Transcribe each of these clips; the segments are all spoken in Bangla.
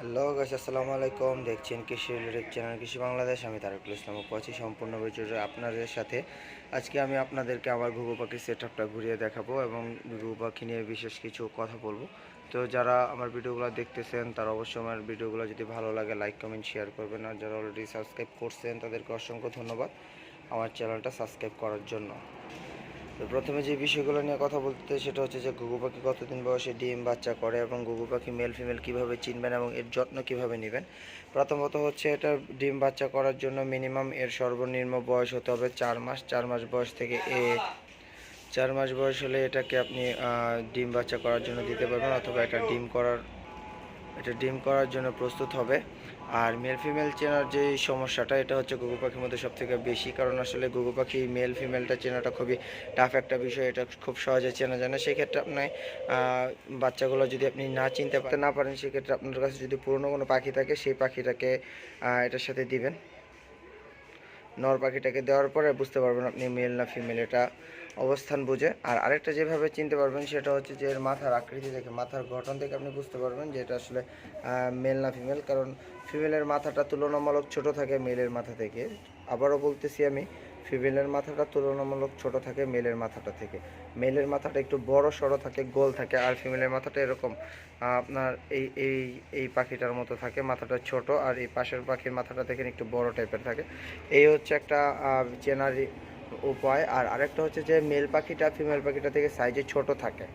হ্যালো গাছ আসসালামু আলাইকুম। দেখছেন কৃষি রিলেটেড চ্যানেল কৃষি বাংলাদেশ। আমি তারকুল ইসলাম আছি। সম্পূর্ণ ভিডিওটা আপনাদের সাথে। আজকে আমি আপনাদেরকে আমার ঘুঘু পাখির সেট আপটা ঘুরিয়ে দেখাবো এবং ঘুঘু পাখি নিয়ে বিশেষ কিছু কথা বলব। তো যারা আমার ভিডিওগুলো দেখতেছেন, তারা অবশ্যই আমার ভিডিওগুলো যদি ভালো লাগে লাইক কমেন্ট শেয়ার করবেন। আর যারা অলরেডি সাবস্ক্রাইব করছেন, তাদেরকে অসংখ্য ধন্যবাদ আমার চ্যানেলটা সাবস্ক্রাইব করার জন্য। তো প্রথমে যে বিষয়গুলো নিয়ে কথা বলতে সেটা হচ্ছে যে ঘুঘু পাখি কতদিন বয়সে ডিম, বাচ্চা করে এবং ঘুঘু পাখি মেল ফিমেল কীভাবে চিনবেন এবং এর যত্ন কীভাবে নেবেন? প্রথমত হচ্ছে এটা ডিম, বাচ্চা করার জন্য মিনিমাম এর সর্বনিম্ন বয়স হতে হবে চার মাস। চার মাস বয়স থেকে এ, চার মাস বয়স হলে এটাকে আপনি ডিম, বাচ্চা করার জন্য দিতে পারবেন অথবা এটা ডিম করার এটা ডিম করার জন্য প্রস্তুত হবে। আর মেল ফিমেল চেনার যে সমস্যাটা, এটা হচ্ছে ঘুঘু পাখির মধ্যে সব থেকে বেশি। কারণ আসলে ঘুঘু পাখি মেল ফিমেলটা চেনাটা খুবই টাফ একটা বিষয়, এটা খুব সহজে চেনা যায় না। সেক্ষেত্রে আপনি বাচ্চাগুলো যদি আপনি না চিনতে পারতে না পারেন, সেক্ষেত্রে আপনার কাছে যদি পুরনো কোনো পাখি থাকে, সেই পাখিটাকে এটার সাথে দিবেন। নর পাখিটাকে দেওয়ার পরে বুঝতে পারবেন আপনি মেল না ফিমেল এটা অবস্থান বুঝে। আর আরেকটা যেভাবে চিনতে পারবেন সেটা হচ্ছে যে এর মাথার আকৃতি থেকে মাথার গঠন থেকে আপনি বুঝতে পারবেন যে এটা আসলে মেল না ফিমেল কারণ ফিমেলের মাথাটা তুলনামূলক ছোট থাকে মেলের মাথা থেকে। আবারও বলতেছি আমি ফিমেলের মাথাটা তুলনামূলক ছোট থাকে, মেলের মাথাটা থেকে। মেলের মাথাটা একটু বড় সড়ো থাকে, গোল থাকে, আর ফিমেলের মাথাটা এরকম আপনার এই এই এই পাখিটার মতো থাকে, মাথাটা ছোট, আর এই পাশের পাখির মাথাটা দেখেন একটু বড় টাইপের থাকে। এই হচ্ছে একটা চেনার উপায়। আর আরেকটা হচ্ছে যে, মেল পাখিটা ফিমেল পাখিটা থেকে সাইজে ছোট থাকে।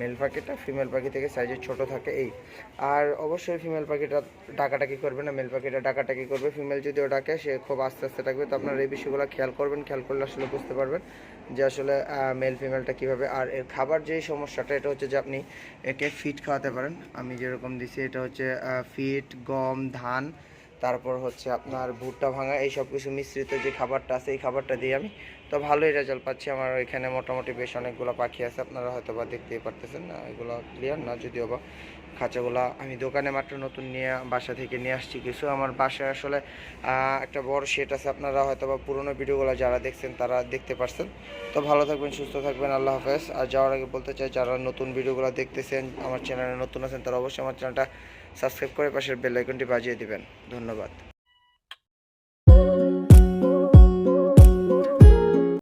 মেল পাখিটা ফিমেল পাখি থেকে সাইজে ছোট থাকে এই। আর অবশ্যই ফিমেল পাখিটা ডাকাটাকি করবে না মেল পাখিটা ডাকাটাকি করবে। ফিমেল যদিও ডাকে, সে খুব আস্তে আস্তে ডাকবে। তো আপনারা এই বিষয়গুলো খেয়াল করবেন, খেয়াল করলে আসলে বুঝতে পারবেন যে আসলে মেল ফিমেলটা কীভাবে। আর এর খাবার যেই সমস্যাটা, এটা হচ্ছে যে আপনি একে ফিট খাওয়াতে পারেন। আমি যেরকম দিছি, এটা হচ্ছে ফিট গম, ধান তারপর হচ্ছে আপনার ভুট্টা ভাঙা, এই সব কিছু মিশ্রিত যে খাবারটা আছে, এই খাবারটা দিয়ে আমি তো ভালোই রেজাল্ট পাচ্ছি। আমার এখানে মোটামুটি বেশ অনেকগুলো পাখি আছে, আপনারা হয়তো বা দেখতেই পারতেছেন না, এগুলো ক্লিয়ার না, যদিও বা খাঁচাগুলো আমি দোকানে মাত্র নতুন নিয়ে বাসা থেকে নিয়ে আসছি কিছু। আমার বাসায় আসলে একটা বড় সেট আছে, আপনারা হয়তো বা পুরোনো ভিডিওগুলো যারা দেখছেন তারা দেখতে পারছেন। তো ভালো থাকবেন, সুস্থ থাকবেন, আল্লাহ হাফেজ। আর যাওয়ার আগে বলতে চাই, যারা নতুন ভিডিওগুলো দেখতেছেন, আমার চ্যানেলে নতুন আছেন, তারা অবশ্যই আমার চ্যানেলটা সাবস্ক্রাইব করে পাশের বেল আইকনটি বাজিয়ে দিবেন। ধন্যবাদ।